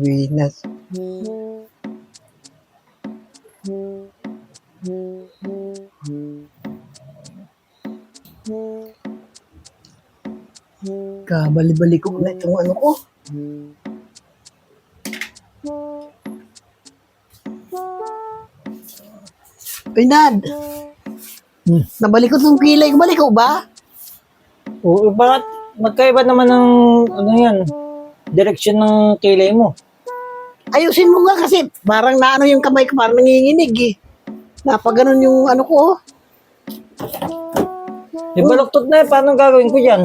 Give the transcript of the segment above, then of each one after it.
Venus. Kabali-bali ko na itong ano ko. Pinad! Hmm. Nabalik ko itong kilay. Balik ko ba? Oo, bakit magkaiba naman ng ano yan, direksyon ng kilay mo? Ayusin mo nga kasi parang naano yung kamay ko, parang nanginginig eh. Napaganon yung ano ko. oh. May baluktot na eh, paano gagawin ko yan?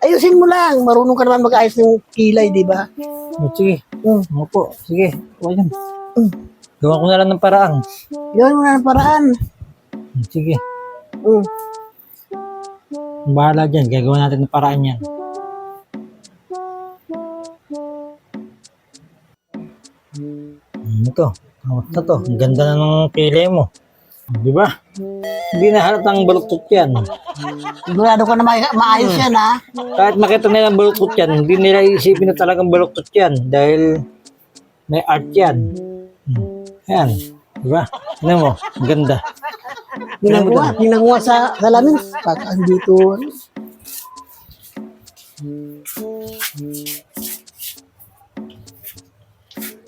Ayusin mo lang. Marunong ka naman mag-ayos ng kilay, di ba? O, sige, Mm. ano po, sige, o yan. Mm. Gawa ko na lang ng paraan. Gawin mo na ng paraan. Sige, Mm. bahala dyan, gagawa natin ng paraan yan. Ito, na to. Ang ganda na ng kilay mo. Di ba? Hindi na halatang baluktot yan. Sigurado ka na ma- maayos yan, ha? Kahit makita nila ang baluktot yan, hindi nila isipin na talagang baluktot yan dahil may art yan. Hmm. Ayan. Di ba? Tignan mo, ganda. Ginagawa, ginagawa sa salamin. Pag andito?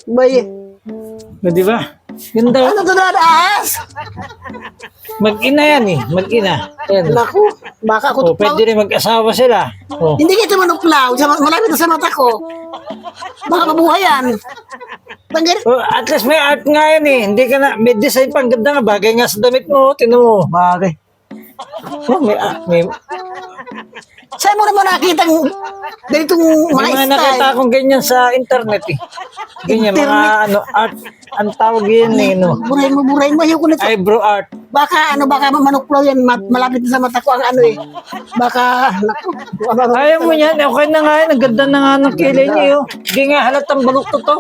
Bay, O, di ba? Ganda. ano to na ahas? Mag-ina yan eh, mag-ina. Ayan. Naku, baka ako O, pwede rin mag-asawa sila. O, Hindi kita manuklaw. Sa, malapit na sa mata ko. Baka mabuhay yan. Tanggal. o, at least may art nga yan eh. Hindi ka na, may design pang ganda nga. Bagay nga sa damit mo. Tinan mo. Bagay. Oh, may, art, may, Saan mo naman nakita ng ganitong mga may mga style? nakita akong ganyan sa internet eh. Ganyan, mga ano, art. Ang tawag yun eh, no? Burahin mo, burahin mo. Ayoko nito. Eyebrow art. Baka ano, baka manuklaw yan. Malapit na sa mata ko ang ano eh. Baka, naku. Ano, ano, Ayaw mo yan. Okay na nga yan. Ang ganda na nga ng kilay niyo. Hindi nga halatang baluktot to.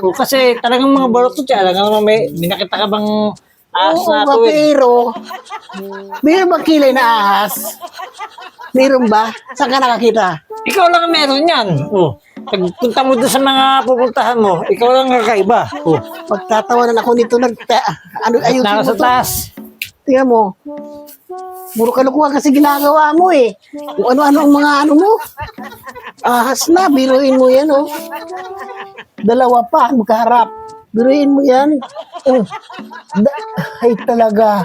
O, kasi talagang mga baluktot yan. Alam mo, may, may nakita ka bang ahas Oo na ba, pero, mayroon ba kilay na ahas? Mayroon ba? Saan ka nakakita? Ikaw lang ang meron yan. O, pagpunta mo doon sa mga pupuntahan mo, ikaw lang ang kakaiba. O, Pagtatawanan ako nito, nag, ano, ayusin mo to. taas. Tingnan mo. Puro kalukuhan kasi ginagawa mo eh. Kung ano-ano ang mga ano mo. Ahas na, biruin mo yan oh. Dalawa pa, magkaharap. Biruin mo yan. Oh. Da- ay talaga.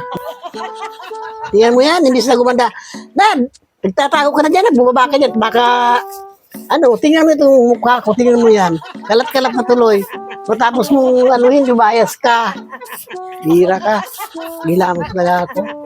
Tingnan mo yan, hindi sila gumanda. Dad, nagtatago ka na dyan, bumaba ka dyan. Baka, ano, tingnan mo itong mukha ko, tingnan mo yan. Kalat-kalat na tuloy. Matapos mo, ano yun, lumayas ka. Hira ka. Gila mo talaga ako.